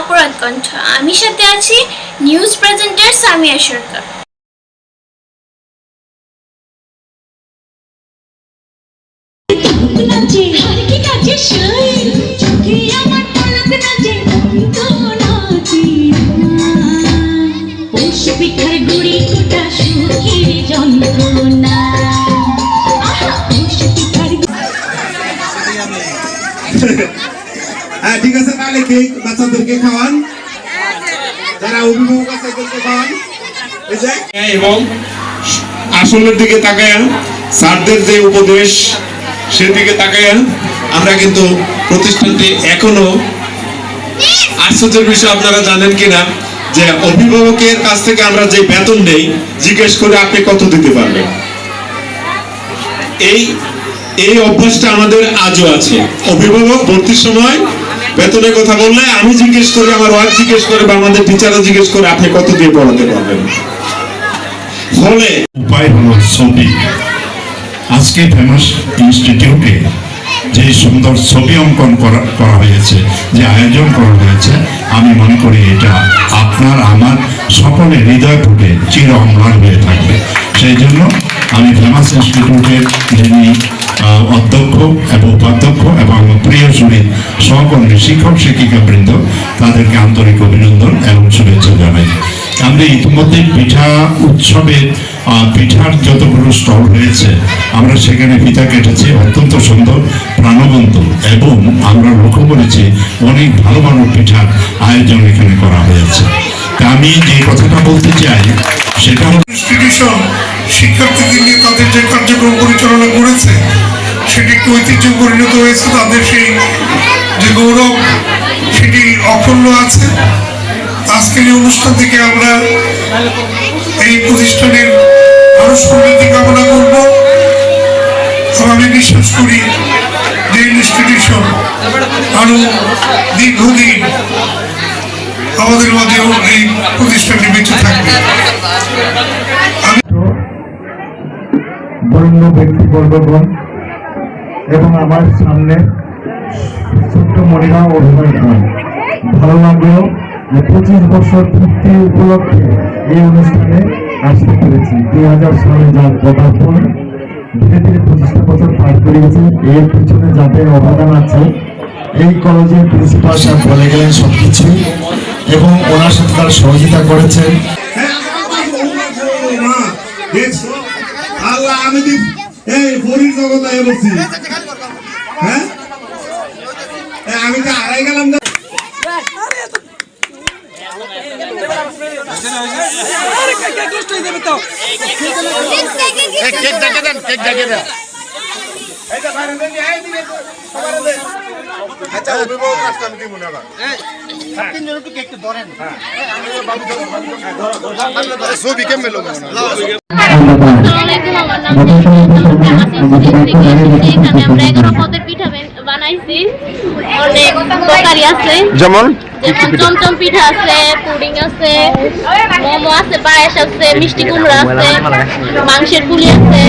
অপরাধ কণ্ঠ। আমি সাথে আছি নিউজ প্রেজেন্টার সামিয়া সরকার। পৌষ পিঠার হ্যাঁ ঠিক আছে, তাহলে কেক বাচ্চাদেরকে খাওয়ান। যারা অভিভাবক আছে তাদেরকে খাওয়ান। এবং আসলের দিকে তাকায় স্যারদের যে উপদেশ, সেদিকে তাকায় আমরা কিন্তু প্রতিষ্ঠানটি এখনও আশ্চর্যের বিষয় আপনারা জানেন কিনা, যে অভিভাবকের কাছ থেকে আমরা যে বেতন নেই, জিজ্ঞেস করে আপনি কত দিতে পারবেন? এই এই অভ্যাসটা আমাদের আজও আছে। অভিভাবক ভর্তির সময় বেতনের কথা বললে আমি জিজ্ঞেস করি, আমার ওয়াইফ জিজ্ঞেস করে, বা আমাদের টিচাররা জিজ্ঞেস করে, আপনি কত দিয়ে পড়াতে পারবেন? ফলে উপায় হলো ছবি। আজকে ফেমাস ইনস্টিটিউটে যে সুন্দর ছবি অঙ্কন করা করা হয়েছে, যে আয়োজন করা হয়েছে, আমি মনে করি এটা আপনার, আমার সকলের হৃদয় ফুটে, চির অম্লান হয়ে থাকবে। সেই জন্য আমি ফেমাস ইনস্টিটিউটের যিনি শিক্ষিকা বৃন্দ, তাদেরকে আন্তরিক অভিনন্দন এবং শুভেচ্ছা জানাই। আমরা ইতিমধ্যে পিঠা উৎসবের পিঠার যতগুলো স্টল হয়েছে, আমরা সেখানে পিঠা কেটেছি, অত্যন্ত সুন্দর, প্রাণবন্ত এবং আমরা লক্ষ্য করেছি অনেক ভালো ভালো পিঠার আয়োজন এখানে করা হয়েছে। আমি যে কথাটা বলতে চাই, সেটা ইনস্টিটিউশন শিক্ষার্থীদের নিয়ে তাদের যে কার্যক্রম পরিচালনা করেছে, সেটি একটি ঐতিহ্য পরিণত হয়েছে, তাদের সেই যে গৌরব সেটি অক্ষুণ্ণ আছে। আজকের এই অনুষ্ঠান থেকে আমরা এই প্রতিষ্ঠানের আরও সমৃদ্ধি কামনা করব। আমি বিশ্বাস করি যে ইনস্টিটিউশন আরও দীর্ঘদিন আমাদের মাঝেও এই প্রতিষ্ঠানটি বেঁচে থাকবে। বরেণ্য ব্যক্তিবর্গগণ এবং আমার সামনে মনিরা অভিনয় করেন ভালো লাগল যে পঁচিশ বছর উপলক্ষে এই অনুষ্ঠানে আসতে পেরেছি। দুই হাজার সালে যার পদার্পণ, ধীরে ধীরে পঁচিশটা বছর পার করে এর পিছনে যাদের অবদান আছে, এই কলেজের প্রিন্সিপাল সাহেব বলে গেলেন সবকিছুই এবং ওনার সাথে তার সহযোগিতা করেছেন। আমি এই বলছি হ্যাঁ? আমি তো হারাই গেলাম না আসসালামাইকুম আমার নাম এখানে আমরা এগারো পদের পিঠা বান- বানাইছি। অনেক তরকারি আছে। যেমন? যেমন চমচম পিঠা আছে পুডিং আছে মোমো আছে পায়েস আছে মিষ্টি কুমড়া আছে মাংসের পুলি আছে।